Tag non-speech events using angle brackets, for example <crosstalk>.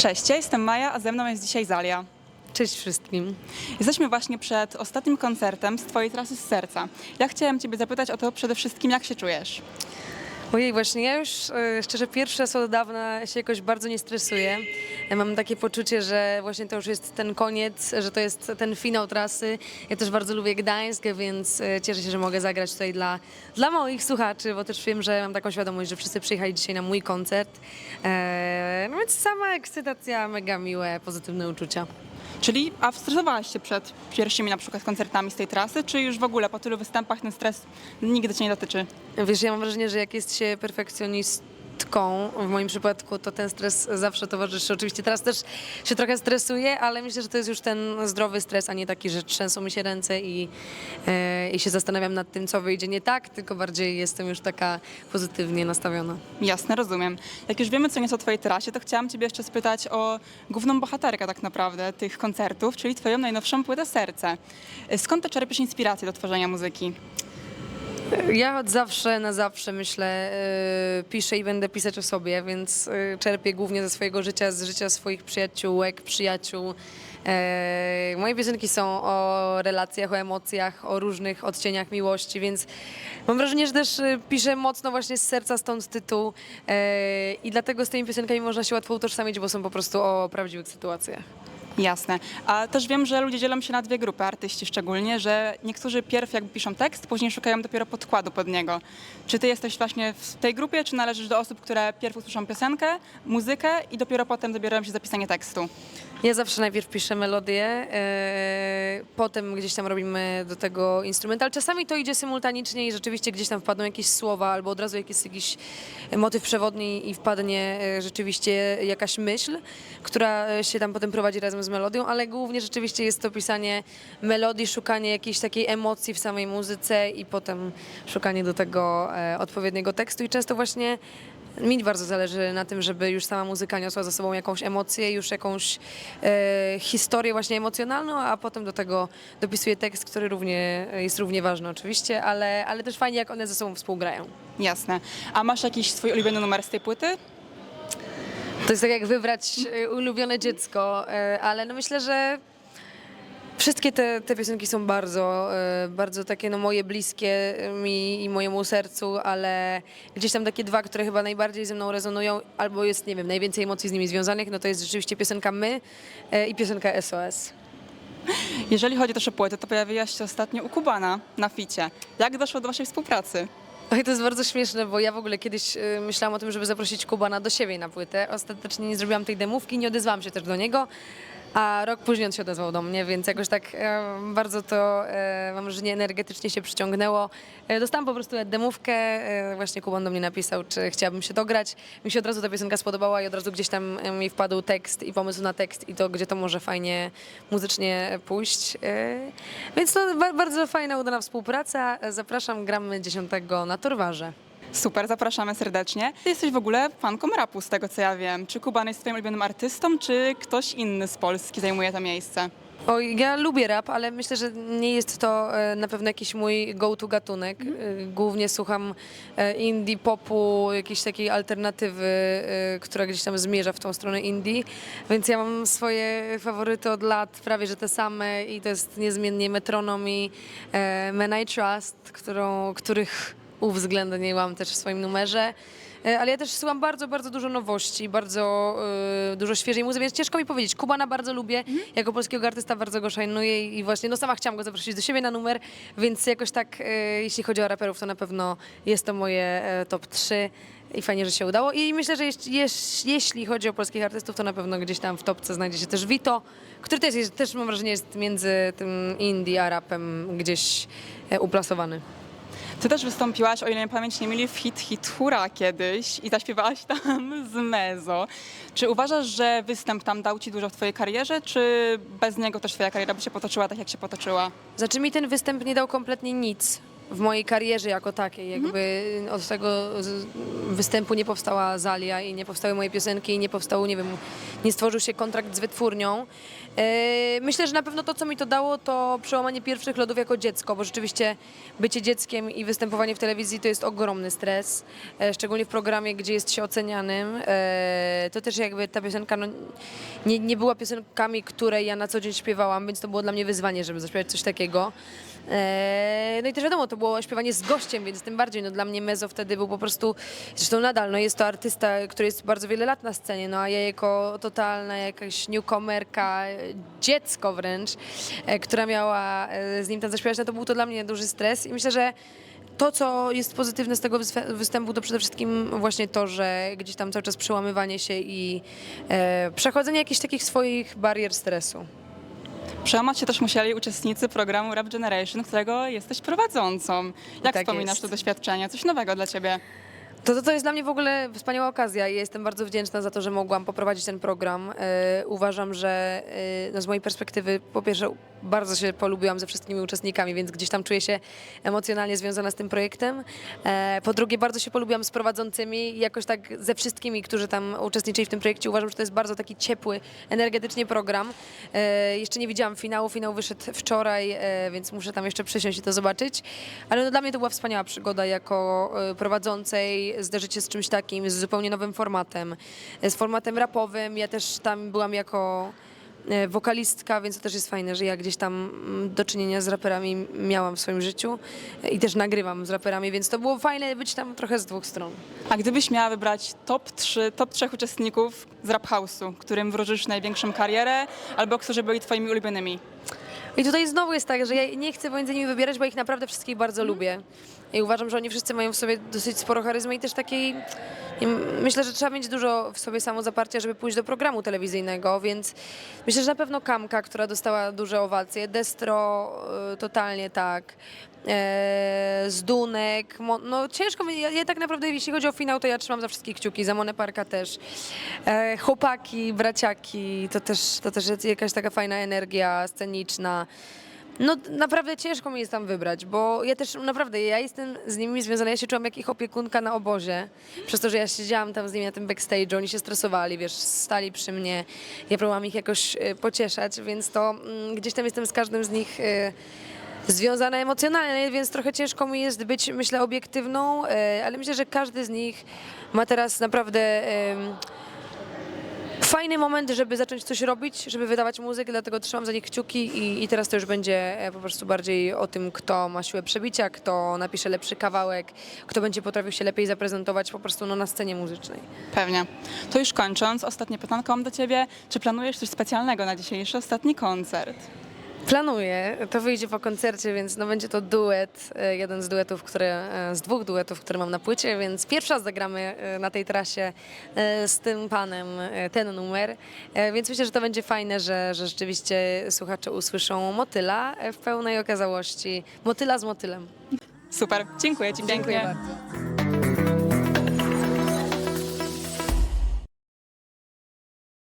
Cześć, ja jestem Maja, a ze mną jest dzisiaj Zalia. Cześć wszystkim. Jesteśmy właśnie przed ostatnim koncertem z Twojej trasy z serca. Ja chciałem Ciebie zapytać o to przede wszystkim, jak się czujesz? Ojej, właśnie ja już e, szczerze pierwszy raz od dawna się jakoś bardzo nie stresuję. Ja mam takie poczucie, że właśnie to już jest ten koniec, że to jest ten finał trasy. Ja też bardzo lubię Gdańsk, więc e, cieszę się, że mogę zagrać tutaj dla, dla moich słuchaczy, bo też wiem, że mam taką świadomość, że wszyscy przyjechali dzisiaj na mój koncert. E, no więc sama ekscytacja, mega miłe, pozytywne uczucia. Czyli, a stresowałaś się przed pierwszymi na przykład koncertami z tej trasy, czy już w ogóle po tylu występach ten stres nigdy Cię nie dotyczy? Wiesz, ja mam wrażenie, że jak jest się w moim przypadku, to ten stres zawsze towarzyszy. Oczywiście teraz też się trochę stresuję, ale myślę, że to jest już ten zdrowy stres, a nie taki, że trzęsą mi się ręce i, e, i się zastanawiam nad tym, co wyjdzie nie tak, tylko bardziej jestem już taka pozytywnie nastawiona. Jasne, rozumiem. Jak już wiemy, co nieco o Twojej trasie, to chciałam Ciebie jeszcze spytać o główną bohaterkę tak naprawdę tych koncertów, czyli Twoją najnowszą płytę Serce. Skąd Ty czerpiesz inspirację do tworzenia muzyki? Ja od zawsze na zawsze myślę, e, piszę i będę pisać o sobie, więc e, czerpię głównie ze swojego życia, z życia swoich przyjaciółek, przyjaciół. E, moje piosenki są o relacjach, o emocjach, o różnych odcieniach miłości, więc mam wrażenie, że też e, piszę mocno właśnie z serca, stąd tytuł e, i dlatego z tymi piosenkami można się łatwo utożsamić, bo są po prostu o prawdziwych sytuacjach. Jasne. A też wiem, że ludzie dzielą się na dwie grupy, artyści szczególnie, że niektórzy pierw jakby piszą tekst, później szukają dopiero podkładu pod niego. Czy ty jesteś właśnie w tej grupie, czy należysz do osób, które pierw usłyszą piosenkę, muzykę i dopiero potem zabierają się za pisanie tekstu? Ja zawsze najpierw piszę melodię, e, potem gdzieś tam robimy do tego instrumental. Czasami to idzie symultanicznie i rzeczywiście gdzieś tam wpadną jakieś słowa albo od razu jakiś, jakiś motyw przewodni i wpadnie e, rzeczywiście jakaś myśl, która się tam potem prowadzi razem z melodią, ale głównie rzeczywiście jest to pisanie melodii, szukanie jakiejś takiej emocji w samej muzyce i potem szukanie do tego e, odpowiedniego tekstu i często właśnie mi bardzo zależy na tym, żeby już sama muzyka niosła za sobą jakąś emocję, już jakąś e, historię właśnie emocjonalną, a potem do tego dopisuję tekst, który równie, jest równie ważny oczywiście, ale, ale też fajnie, jak one ze sobą współgrają. Jasne. A masz jakiś swój ulubiony numer z tej płyty? To jest tak jak wybrać e, ulubione dziecko, e, ale no myślę, że wszystkie te, te piosenki są bardzo, e, bardzo takie no moje bliskie mi i mojemu sercu, ale gdzieś tam takie dwa, które chyba najbardziej ze mną rezonują, albo jest, nie wiem, najwięcej emocji z nimi związanych, no to jest rzeczywiście piosenka My i piosenka SOS. Jeżeli chodzi też o płytę, to pojawiłaś się ostatnio u Kubana na ficie. Jak doszło do waszej współpracy? Oj, to jest bardzo śmieszne, bo ja w ogóle kiedyś y, myślałam o tym, żeby zaprosić Kubana do siebie na płytę. Ostatecznie nie zrobiłam tej demówki, nie odezwałam się też do niego, a rok później on się odezwał do mnie, więc jakoś tak e, bardzo to, e, mam wrażenie, energetycznie się przyciągnęło. E, dostałam po prostu demówkę, e, właśnie Kuban do mnie napisał, czy chciałabym się dograć. Mi się od razu ta piosenka spodobała i od razu gdzieś tam e, mi wpadł tekst i pomysł na tekst i to, gdzie to może fajnie muzycznie pójść. E, Więc to ba- bardzo fajna, udana współpraca. Zapraszam, gramy 10 na Torwarze. Super, zapraszamy serdecznie. Ty jesteś w ogóle fanką rapu, z tego co ja wiem. Czy Kuban jest twoim ulubionym artystą, czy ktoś inny z Polski zajmuje to miejsce? Oj, ja lubię rap, ale myślę, że nie jest to e, na pewno jakiś mój go-to gatunek. E, Głównie słucham e, indie, popu, jakiejś takiej alternatywy, e, która gdzieś tam zmierza w tą stronę indie. Więc ja mam swoje faworyty od lat, prawie że te same i to jest niezmiennie Metronom i e, Man I Trust, którą, których uwzględniłam też w swoim numerze. E, Ale ja też słucham bardzo, bardzo dużo nowości, bardzo e, dużo świeżej muzyki, więc ciężko mi powiedzieć. Kubana bardzo lubię, jako polskiego artysta bardzo go szanuję i właśnie, no sama chciałam go zaprosić do siebie na numer, więc jakoś tak, e, jeśli chodzi o raperów, to na pewno jest to moje top 3 i fajnie, że się udało. I myślę, że jeśli, jeś- jeśli chodzi o polskich artystów, to na pewno gdzieś tam w topce znajdzie się też Vito, który też, jest, też mam wrażenie jest między tym indie a rapem gdzieś uplasowany. Ty też wystąpiłaś, o ile pamięć nie myli, w hit Hit Hura kiedyś i zaśpiewałaś <laughs> tam z Mezo. Czy uważasz, że występ tam dał ci dużo w twojej karierze, czy bez niego też twoja kariera by się potoczyła tak, jak się potoczyła? Znaczy mi ten występ nie dał kompletnie nic. W mojej karierze jako takiej. Jakby od tego z- występu nie powstała Zalia i nie powstały moje piosenki i nie powstał, nie wiem, nie stworzył się kontrakt z wytwórnią. E, Myślę, że na pewno to, co mi to dało, to przełamanie pierwszych lodów jako dziecko, bo rzeczywiście bycie dzieckiem i występowanie w telewizji to jest ogromny stres, e, szczególnie w programie, gdzie jest się ocenianym. E, To też jakby ta piosenka no, nie, nie była piosenkami, które ja na co dzień śpiewałam, więc to było dla mnie wyzwanie, żeby zaśpiewać coś takiego. E, No i też wiadomo, to było śpiewanie z gościem, więc tym bardziej no, dla mnie Mezo wtedy był po prostu, zresztą nadal, no jest to artysta, który jest bardzo wiele lat na scenie, no a ja jako totalna jakaś newcomerka, dziecko wręcz, e, która miała e, z nim tam zaśpiewać, no to był to dla mnie duży stres i myślę, że to, co jest pozytywne z tego występu, to przede wszystkim właśnie to, że gdzieś tam cały czas przełamywanie się i e, przechodzenie jakichś takich swoich barier stresu. Przełamać się też musieli uczestnicy programu Rap Generation, którego jesteś prowadzącą. Jak Tak wspominasz jest. to doświadczenie? Coś nowego dla ciebie? To, to, to jest dla mnie w ogóle wspaniała okazja i jestem bardzo wdzięczna za to, że mogłam poprowadzić ten program. E, uważam, że e, no z mojej perspektywy, po pierwsze, bardzo się polubiłam ze wszystkimi uczestnikami, więc gdzieś tam czuję się emocjonalnie związana z tym projektem. E, po drugie, bardzo się polubiłam z prowadzącymi jakoś tak ze wszystkimi, którzy tam uczestniczyli w tym projekcie. Uważam, że to jest bardzo taki ciepły, energetycznie program. E, jeszcze nie widziałam finału, finał wyszedł wczoraj, e, więc muszę tam jeszcze przysiąść i to zobaczyć. Ale no, dla mnie to była wspaniała przygoda jako prowadzącej, zderzyć się z czymś takim, z zupełnie nowym formatem, z formatem rapowym. Ja też tam byłam jako wokalistka, więc to też jest fajne, że ja gdzieś tam mm, do czynienia z raperami miałam w swoim życiu e, i też nagrywam z raperami, więc to było fajne być tam trochę z dwóch stron. A gdybyś miała wybrać top 3, top 3 uczestników z Rap House'u, którym wróżysz największą karierę, albo którzy byli twoimi ulubionymi? I tutaj znowu jest tak, że ja nie chcę między nimi wybierać, bo ich naprawdę wszystkich bardzo lubię. I uważam, że oni wszyscy mają w sobie dosyć sporo charyzmy i też takiej... i Myślę, że trzeba mieć dużo w sobie samozaparcia, żeby pójść do programu telewizyjnego, więc myślę, że na pewno Kamka, która dostała duże owacje, Destro y, totalnie tak, e, Zdunek, no ciężko ja, ja tak naprawdę jeśli chodzi o finał, to ja trzymam za wszystkich kciuki, za Monę Parka też, e, chłopaki, braciaki, to też, to też jakaś taka fajna energia sceniczna. No naprawdę ciężko mi jest tam wybrać, bo ja też naprawdę, ja jestem z nimi związana, ja się czułam jak ich opiekunka na obozie, przez to, że ja siedziałam tam z nimi na tym backstage, oni się stresowali, wiesz, stali przy mnie, ja próbowałam ich jakoś e, pocieszać, więc to mm, gdzieś tam jestem z każdym z nich e, związana emocjonalnie, więc trochę ciężko mi jest być, myślę, obiektywną, e, ale myślę, że każdy z nich ma teraz naprawdę... fajny moment, żeby zacząć coś robić, żeby wydawać muzykę, dlatego trzymam za nich kciuki i, i teraz to już będzie e, po prostu bardziej o tym, kto ma siłę przebicia, kto napisze lepszy kawałek, kto będzie potrafił się lepiej zaprezentować po prostu no, na scenie muzycznej. Pewnie. To już kończąc, ostatnie pytanko mam do ciebie. Czy planujesz coś specjalnego na dzisiejszy ostatni koncert? Planuję, to wyjdzie po koncercie, więc no będzie to duet, e, jeden z duetów, które, e, z dwóch duetów, które mam na płycie, więc pierwszy raz zagramy e, na tej trasie e, z tym panem e, ten numer, E, więc myślę, że to będzie fajne, że, że rzeczywiście słuchacze usłyszą motyla e, w pełnej okazałości, motyla z motylem. Super, dziękuję ci pięknie. bardzo.